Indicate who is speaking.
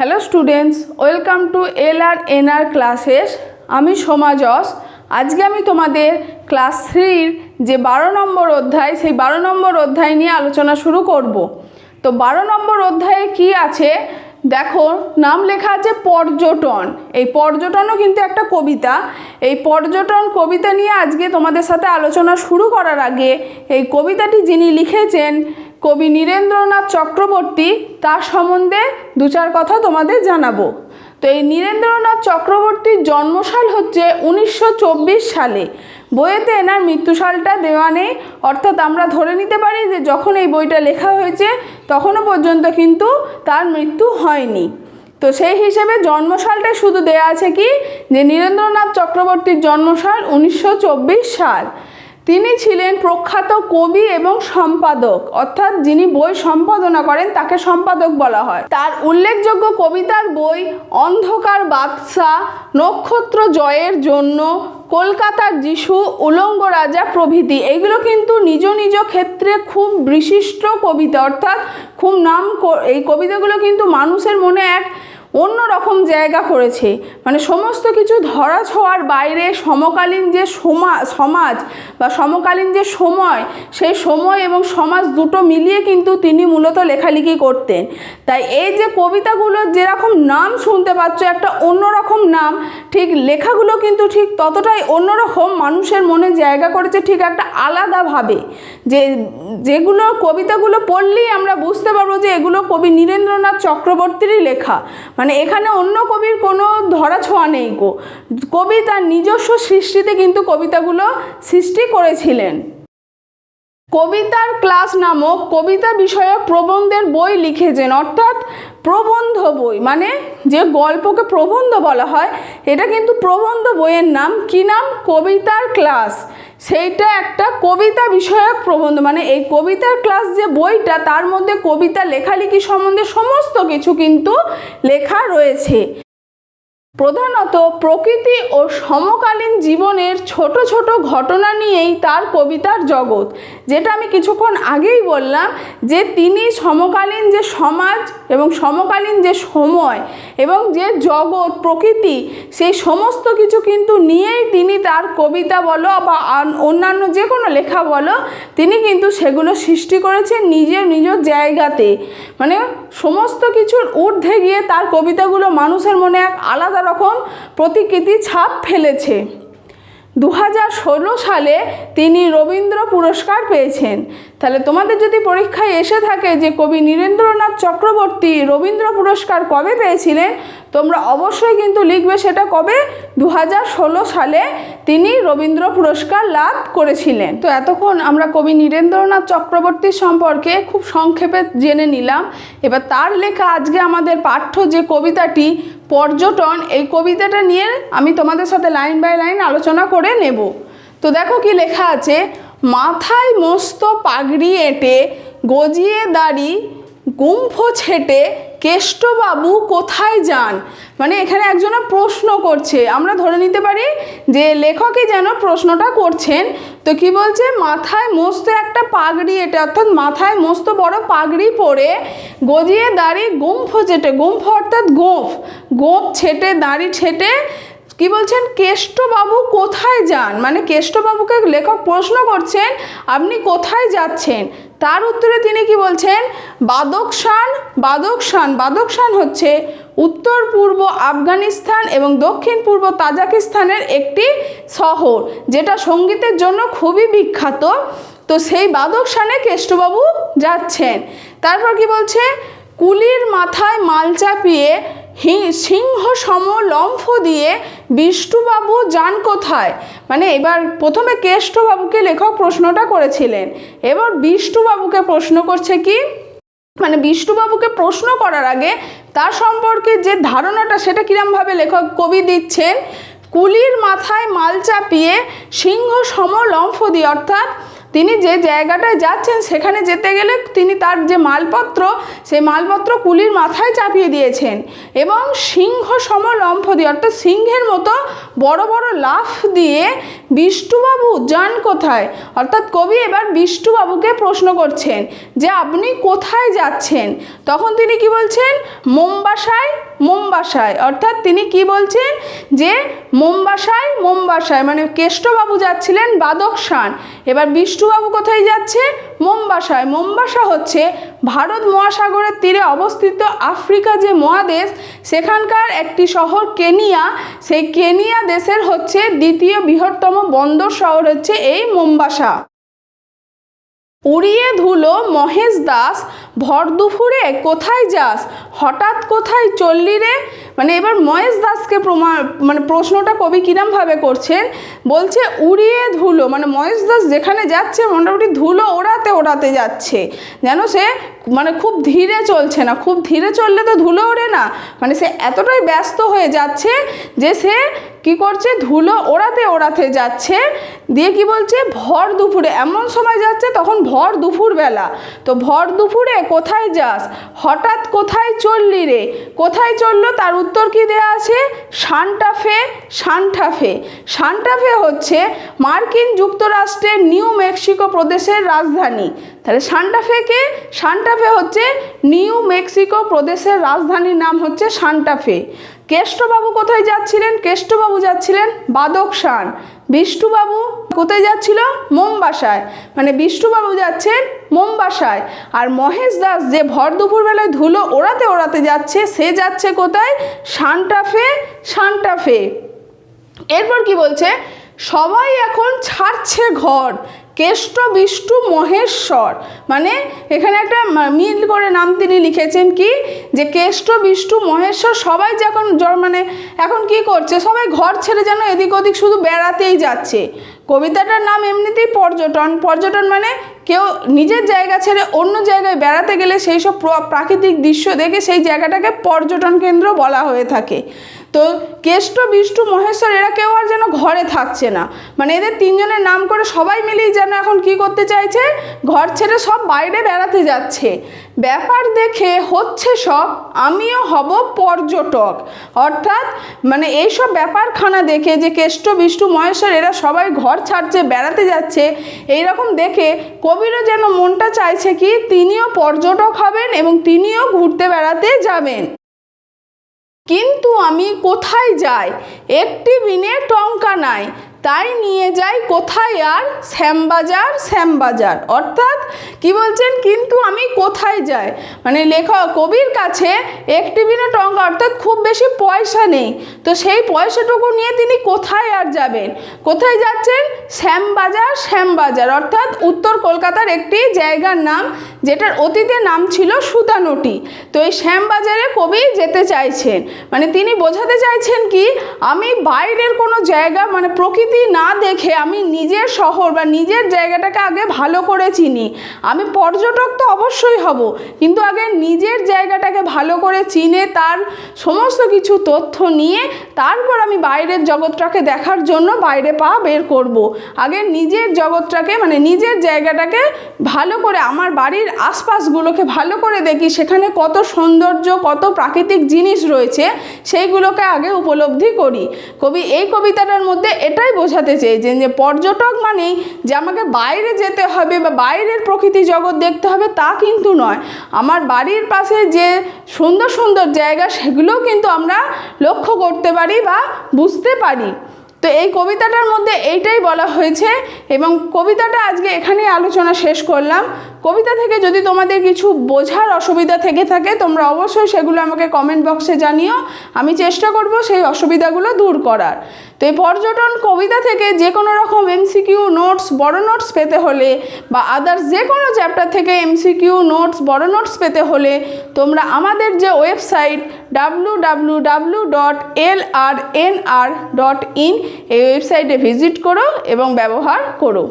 Speaker 1: Hello students, welcome to L R N R classes. আমি সোমা যশ আজকে আমি তোমাদের ক্লাস থ্রির যে বারো নম্বর অধ্যায়, সেই বারো নম্বর অধ্যায় নিয়ে আলোচনা শুরু করব। তো বারো নম্বর অধ্যায়ে কি আছে? দেখো, নাম লেখা আছে পর্যটন। এই পর্যটনও কিন্তু একটা কবিতা। এই পর্যটন কবিতা নিয়ে আজকে তোমাদের সাথে আলোচনা শুরু করার আগে এই কবিতাটি যিনি লিখেছেন কবি নীরেন্দ্রনাথ চক্রবর্তী তার সম্বন্ধে দু চার কথা তোমাদের জানাব। তো এই নীরেন্দ্রনাথ চক্রবর্তীর জন্মসাল হচ্ছে উনিশশো চব্বিশ সালে। বইয়েতে এনার মৃত্যুসালটা দেওয়া নেই। অর্থাৎ আমরা ধরে নিতে পারি যে যখন এই বইটা লেখা হয়েছে, তখনও পর্যন্ত কিন্তু তার মৃত্যু হয়নি। তো সেই হিসেবে জন্মসালটা শুধু দেয়া আছে কি? যে নীরেন্দ্রনাথ চক্রবর্তীর জন্মসাল উনিশশো চব্বিশ সাল। তিনি ছিলেন প্রখ্যাত কবি এবং সম্পাদক। অর্থাৎ যিনি বই সম্পাদনা করেন, তাকে সম্পাদক বলা হয়। তার উল্লেখযোগ্য কবিতার বই অন্ধকার বাদশা, নক্ষত্র জয়ের জন্য, কলকাতার যিশু, উলঙ্গ রাজা প্রভৃতি। এগুলো কিন্তু নিজ নিজ ক্ষেত্রে খুব বিশিষ্ট কবিতা। অর্থাৎ খুব নাম এই কবিতাগুলো কিন্তু মানুষের মনে এক অন্য রকম জায়গা করেছে। মানে সমস্ত কিছু ধরা ছোঁয়ার বাইরে সমকালীন যে সমা, সমাজ বা সমকালীন যে সময়, সেই সময় এবং সমাজ দুটো মিলিয়ে কিন্তু তিনি মূলত লেখালেখি করতেন। তাই এই যে কবিতাগুলোর যেরকম নাম শুনতে পাচ্ছ, একটা অন্যরকম নাম, ঠিক লেখাগুলো কিন্তু ঠিক ততটাই অন্যরকম, মানুষের মনে জায়গা করেছে ঠিক একটা আলাদাভাবে। যে, যেগুলো কবিতাগুলো পড়লেই আমরা বুঝতে পারব যে এগুলো কবি নীরেন্দ্রনাথ চক্রবর্তীরই লেখা। মানে এখানে অন্য কবির কোনো ধরা ছোঁয়া নেই কো কবি তার নিজস্ব সৃষ্টিতে কিন্তু কবিতাগুলো সৃষ্টি করেছিলেন। কবিতার ক্লাস নামক কবিতা বিষয়ক প্রবন্ধের বই লিখেছেন। অর্থাৎ প্রবন্ধ বই মানে যে গল্পকে প্রবন্ধ বলা হয়, এটা কিন্তু প্রবন্ধ বইয়ের নাম। কি নাম? কবিতার ক্লাস। সেইটা একটা কবিতা বিষয়ক প্রবন্ধ। মানে এই কবিতার ক্লাস যে বইটা, তার মধ্যে কবিতা লেখালেখি সম্বন্ধে সমস্ত কিছু কিন্তু লেখা রয়েছে। প্রধানত প্রকৃতি ও সমকালীন জীবনের ছোট ছোট ঘটনা নিয়েই তার কবিতার জগৎ। যেটা আমি কিছুক্ষণ আগেই বললাম যে তিনি সমকালীন যে সমাজ এবং সমকালীন যে সময় এবং যে জগৎ, প্রকৃতি, সেই সমস্ত কিছু কিন্তু নিয়েই তিনি তার কবিতা বলো বা অন্যান্য যে কোনো লেখা বলো, তিনি কিন্তু সেগুলো সৃষ্টি করেছেন নিজের নিজ জায়গাতে। মানে সমস্ত কিছুর ঊর্ধ্বে গিয়ে তার কবিতাগুলো মানুষের মনে এক আলাদা রকম প্রতিকৃতি ছাপ ফেলেছে। দু হাজার ষোলো সালে তিনি রবীন্দ্র পুরস্কার পেয়েছেন। তাহলে তোমাদের যদি পরীক্ষায় এসে থাকে যে কবি নীরেন্দ্রনাথ চক্রবর্তী রবীন্দ্র পুরস্কার কবে পেয়েছিলেন, তোমরা অবশ্যই কিন্তু লিখবে সেটা কবে? দু হাজার ষোলো সালে তিনি রবীন্দ্র পুরস্কার লাভ করেছিলেন। তো এতক্ষণ আমরা কবি নীরেন্দ্রনাথ চক্রবর্তীর সম্পর্কে খুব সংক্ষেপে জেনে নিলাম। এবার তার লেখা আজকে আমাদের পাঠ্য যে কবিতাটি, পর্যটন, এই কবিতাটা নিয়ে আমি তোমাদের সাথে লাইন বাই লাইন আলোচনা করে নেব। তো দেখো কি লেখা আছে মাথায় মস্ত পাগড়ি এঁটে গজিয়ে দাড়ি, গুম্ফ ছেটে, কেষ্টবাবু কোথায় যান? মানে এখানে একজনা প্রশ্ন করছে। আমরা ধরে নিতে পারি যে লেখকই যেন প্রশ্নটা করছেন। তো কি বলছে? মাথায় মস্ত একটা পাগড়ি এটা, অর্থাৎ মাথায় মস্ত বড় পাগড়ি পরে গজিয়ে দাড়ি, গুম্ফ ছেটে, গুম্ফ অর্থাৎ গোঁফ। গোঁফ ছেটে, দাড়ি ছেটে কি বলছেন? কেষ্টবাবু কোথায় যান? মানে কেষ্টবাবুকে লেখক প্রশ্ন করছেন, আপনি কোথায় যাচ্ছেন? তার উত্তরে তিনি কি বলছেন? বাদকশান বাদকশান বাদকশান হচ্ছে উত্তর পূর্ব আফগানিস্তান এবং দক্ষিণ পূর্ব তাজাকিস্তানের একটি শহর, যেটা সঙ্গীতের জন্য খুবই বিখ্যাত। তো সেই বাদকশানে কেষ্টবাবু যাচ্ছেন। তারপর কি বলছে? কুলির মাথায় মাল চাপিয়ে সিংহ সম লম্ফ দিয়ে বিষ্ণুবাবু যান কোথায়? মানে এবার প্রথমে কেষ্টবাবুকে লেখক প্রশ্নটা করেছিলেন। এবার বিষ্ণুবাবুকে প্রশ্ন করছে কি? মানে বিষ্ণুবাবুকে প্রশ্ন করার আগে তার সম্পর্কে যে ধারণাটা সেটা কিরমভাবে লেখক কবি দিচ্ছেন? কুলির মাথায় মাল চাপিয়ে সিংহ সম লম্ফ দিয়ে, অর্থাৎ তিনি যে জায়গাটায় যাচ্ছেন, সেখানে যেতে গেলে তিনি তার যে মালপত্র, সেই মালপত্র কুলির মাথায় চাপিয়ে দিয়েছেন এবং সিংহ সম দিয়ে অর্থাৎ সিংহের মতো বড় বড় লাফ দিয়ে বিষ্টুবাবু যান কোথায়? অর্থাৎ কবি এবার বিষ্টুবাবুকে প্রশ্ন করছেন যে, আপনি কোথায় যাচ্ছেন? তখন তিনি কি বলছেন? মোমবাসায় মোমবাসায় অর্থাৎ তিনি কি বলছেন? যে মোমবাসায় মোমবাসায় মানে কেষ্টবাবু যাচ্ছিলেন বাদকসান। এবার বিষ্টুবাবু কোথায় যাচ্ছে? মোমবাসায়। মোম্বাসা হচ্ছে ভারত মহাসাগরের তীরে অবস্থিত আফ্রিকা যে মহাদেশ, সেখানকার একটি শহর কেনিয়া। সেই কেনিয়া দেশের হচ্ছে দ্বিতীয় বৃহত্তম বন্দর শহর হচ্ছে এই মোমবাসা। উড়িয়ে ধুলো মহেশ দাস, ভর দুপুরে কোথায় যাস? হঠাৎ কোথায় চললি রে? মানে এবার মহেশ দাসকে প্রমাণ মানে প্রশ্নটা কবি কিরমভাবে করছেন? বলছে, উড়িয়ে ধুলো মানে মহেশ দাস যেখানে যাচ্ছে মোটামুটি ধুলো ওড়াতে ওড়াতে যাচ্ছে। যেন সে মানে খুব ধীরে চলছে না, খুব ধীরে চললে তো ধুলো ওড়ে না। মানে সে এতটাই ব্যস্ত হয়ে যাচ্ছে যে সে কি করছে? ধুলো ওড়াতে ওড়াতে যাচ্ছে। দিয়ে কি বলছে? ভর দুপুরে, এমন সময় যাচ্ছে তখন ভর দুপুর বেলা। তো ভর দুপুরে কোথায় যাস? হঠাৎ কোথায় চললি রে? কোথায় চলল? তার উত্তর কি দেয়া আছে? সান্টাফে সান্টাফে। সান্টাফে হচ্ছে মার্কিন যুক্তরাষ্ট্রের নিউ মেক্সিকো প্রদেশের রাজধানী। তাহলে সান্টাফেকে সান্টাফে হচ্ছে নিউ মেক্সিকো প্রদেশের রাজধানীর নাম হচ্ছে সান্টাফে। কেষ্টবাবু কোথায় যাচ্ছিলেন? কেষ্টবাবু যাচ্ছিলেন বাদকসান বিষ্টুবাবু কোথায় যাচ্ছিল? মোমবাসায়। মানে বিষ্টুবাবু যাচ্ছেন মোমবাসায়। আর মহেশ দাস যে ভর দুপুরবেলায় ধুলো ওড়াতে ওড়াতে যাচ্ছে, সে যাচ্ছে কোথায়? সান্টাফে সান্টাফে। এরপর কি বলছে? সবাই এখন ছাড়ছে ঘর। কেষ্ট বিষ্টু মহেশ্বর। মানে এখানে একটা মিল করে নাম তিনি লিখেছেন কি? যে কেষ্ট বিষ্টু মহেশ্বর সবাই যখন মানে এখন কি করছে? সবাই ঘর ছেড়ে যেন এদিক ওদিক শুধু বেড়াতেই যাচ্ছে। কবিতাটার নাম এমনিতেই পর্যটন। পর্যটন মানে কেউ নিজের জায়গা ছেড়ে অন্য জায়গায় বেড়াতে গেলে সেই সব প্রাকৃতিক দৃশ্য দেখে সেই জায়গাটাকে পর্যটন কেন্দ্র বলা হয়ে থাকে। তো কেষ্ট, বিষ্টু, মহেশ্বর এরা কেউ আর যেন ঘরে থাকছে না। মানে এদের তিনজনের নাম করে সবাই মিলেই যেন এখন কি করতে চাইছে? ঘর ছেড়ে সব বাইরে বেড়াতে যাচ্ছে। ব্যাপার দেখে হচ্ছে সব, আমিও হব পর্যটক। অর্থাৎ মানে এইসব ব্যাপারখানা দেখে যে কেষ্ট, বিষ্টু, মহেশ্বর এরা সবাই ঘর ছাড়ছে, বেড়াতে যাচ্ছে, এইরকম দেখে কবিরও যেন মনটা চাইছে কি, তিনিও পর্যটক হবেন এবং তিনিও ঘুরতে বেড়াতে যাবেন। কিন্তু আমি কোথায় যাই? একটি বিনে টঙ্কা নাই। তাই নিয়ে যাই কোথায় আর? শ্যামবাজার শ্যামবাজার। অর্থাৎ কি বলছেন? কিন্তু আমি কোথায় যাই? মানে লেখক, কবির কাছে একটি বিনে টঙ্কা অর্থাৎ খুব বেশি পয়সা নেই। তো সেই পয়সাটুকু নিয়ে তিনি কোথায় আর যাবেন? কোথায় যাচ্ছেন? শ্যামবাজার শ্যামবাজার। অর্থাৎ উত্তর কলকাতার একটি জায়গার নাম, যেটার অতীতে নাম ছিল সুতানটি তো এই শ্যামবাজারে কবি যেতে চাইছেন। মানে তিনি বোঝাতে চাইছেন কি, আমি বাইরের কোনো জায়গা মানে প্রকৃতি না দেখে আমি নিজের শহর বা নিজের জায়গাটাকে আগে ভালো করে চিনি, আমি পর্যটক তো অবশ্যই হব কিন্তু আগে নিজের জায়গাটাকে ভালো করে চিনে, তার সমস্ত কিছু তথ্য নিয়ে, তারপর আমি বাইরের জগৎটাকে দেখার জন্য বাইরে পা বের করব। আগে নিজের জগৎটাকে মানে নিজের জায়গাটাকে ভালো করে, আমার বাড়ির আশপাশগুলোকে ভালো করে দেখি, সেখানে কত সৌন্দর্য, কত প্রাকৃতিক জিনিস রয়েছে, সেইগুলোকে আগে উপলব্ধি করি কবি, এই কবিতাটার মধ্যে এটাই বোঝাতে চেয়েছেন যে পর্যটক মানেই যে আমাকে বাইরে যেতে হবে বা বাইরের প্রকৃতি জগৎ দেখতে হবে তা কিন্তু নয়। আমার বাড়ির পাশে যে সুন্দর সুন্দর জায়গা সেগুলোও কিন্তু আমরা লক্ষ্য করতে পারি বা বুঝতে পারি। তো এই কবিতাটার মধ্যে এইটাই বলা হয়েছে এবং কবিতাটা আজকে এখানেই আলোচনা শেষ করলাম। কবিতা থেকে যদি তোমাদের কিছু বোঝার অসুবিধা থেকে থাকে, তোমরা অবশ্যই সেগুলো আমাকে কমেন্ট বক্সে জানিও। আমি চেষ্টা করব সেই অসুবিধাগুলো দূর করার। তো এই পর্যটন কবিতা থেকে যে কোনো রকম এমসিকিউ নোটস বড় নোটস পেতে হলে বা আদার্স যে কোনো চ্যাপ্টার থেকে এমসিকিউ নোটস বড় নোটস পেতে হলে তোমরা আমাদের যে website W W W dot L R N R dot in এই ওয়েবসাইটে ভিজিট করো এবং ব্যবহার করো।